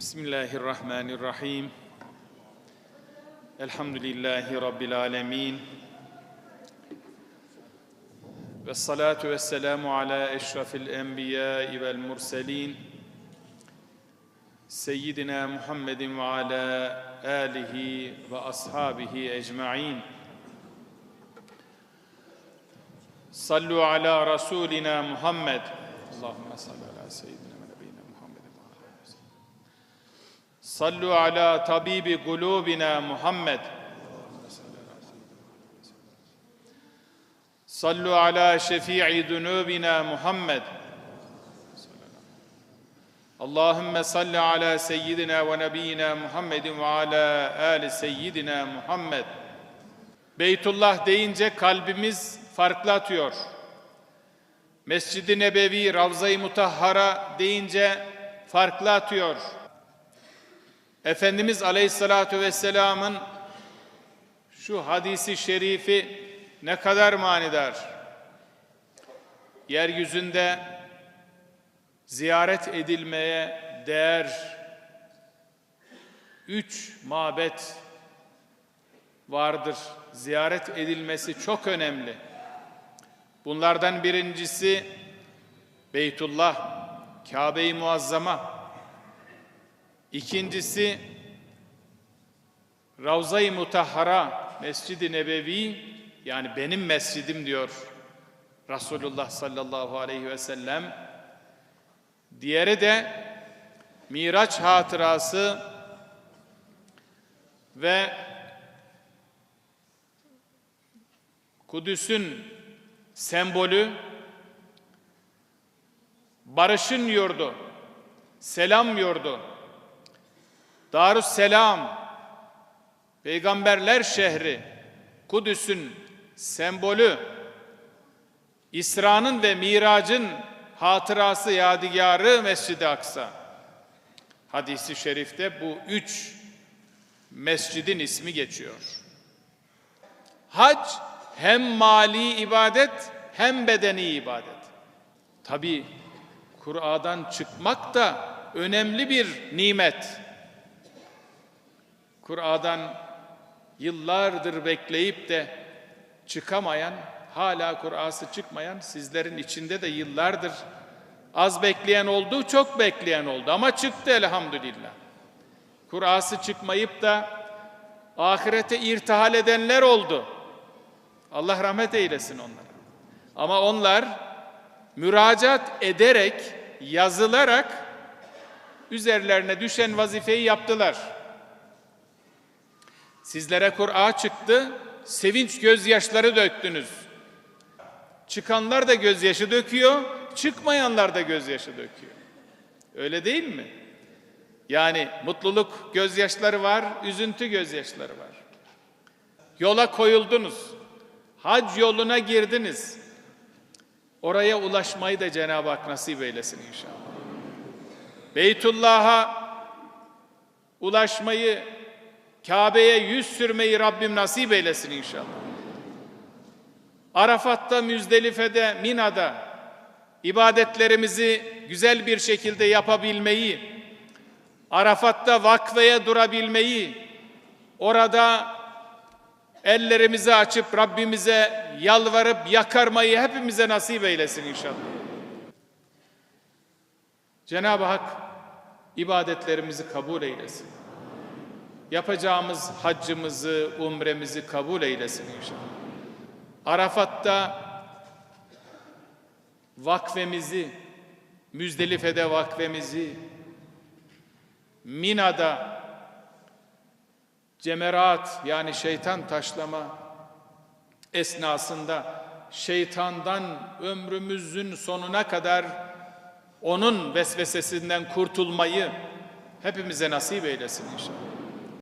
Bismillahirrahmanirrahim. Elhamdülillahi Rabbil alemin. Ve salatu ve selamu ala eşrafil enbiya vel murselin. Seyyidina Muhammedin ve ala alihi ve ashabihi ecma'in. Sallu ala Rasulina Muhammed. Allahümme salli ala Sallu ala tabibi kulubina Muhammed. Sallu ala şefii dunubina Muhammed. Allahümme salli ala seyyidina ve nebiyyina Muhammedin ve ala ali seyyidina Muhammed. Beytullah deyince kalbimiz farklı atıyor. Mescid-i Nebevi, Ravza-i Mutahhara deyince farklı atıyor. Efendimiz Aleyhisselatü Vesselam'ın şu hadisi şerifi ne kadar manidar. Yeryüzünde ziyaret edilmeye değer üç mabet vardır. Ziyaret edilmesi çok önemli. Bunlardan birincisi Beytullah, Kabe-i Muazzama. İkincisi Ravza-i Mutahhara, Mescid-i Nebevi yani benim mescidim diyor Resulullah sallallahu aleyhi ve sellem. Diğeri de Miraç hatırası ve Kudüs'ün sembolü barışın yurdu, selam yurdu, Darüsselam, peygamberler şehri, Kudüs'ün sembolü, İsra'nın ve Mirac'ın hatırası, yadigarı Mescid-i Aksa. Hadisi şerifte bu üç mescidin ismi geçiyor. Hac hem mali ibadet hem bedeni ibadet. Tabi Kur'a'dan çıkmak da önemli bir nimet. Kur'a'dan yıllardır bekleyip de çıkamayan, hala Kur'ası çıkmayan sizlerin içinde de yıllardır az bekleyen oldu, çok bekleyen oldu ama çıktı elhamdülillah. Kur'ası çıkmayıp da ahirete irtihal edenler oldu. Allah rahmet eylesin onlara. Ama onlar müracaat ederek, yazılarak üzerlerine düşen vazifeyi yaptılar. Sizlere Kur'a çıktı, sevinç gözyaşları döktünüz. Çıkanlar da gözyaşı döküyor, çıkmayanlar da gözyaşı döküyor. Öyle değil mi? Yani mutluluk gözyaşları var, üzüntü gözyaşları var. Yola koyuldunuz. Hac yoluna girdiniz. Oraya ulaşmayı da Cenab-ı Hak nasip eylesin inşallah. Beytullah'a ulaşmayı, Kabe'ye yüz sürmeyi Rabbim nasip eylesin inşallah. Arafat'ta, Müzdelife'de, Mina'da ibadetlerimizi güzel bir şekilde yapabilmeyi, Arafat'ta vakfeye durabilmeyi, orada ellerimizi açıp Rabbimize yalvarıp yakarmayı hepimize nasip eylesin inşallah. Cenab-ı Hak ibadetlerimizi kabul eylesin. Yapacağımız haccımızı, umremizi kabul eylesin inşallah. Arafat'ta vakfemizi, Müzdelife'de vakfemizi, Mina'da cemerat yani şeytan taşlama esnasında şeytandan ömrümüzün sonuna kadar onun vesvesesinden kurtulmayı hepimize nasip eylesin inşallah.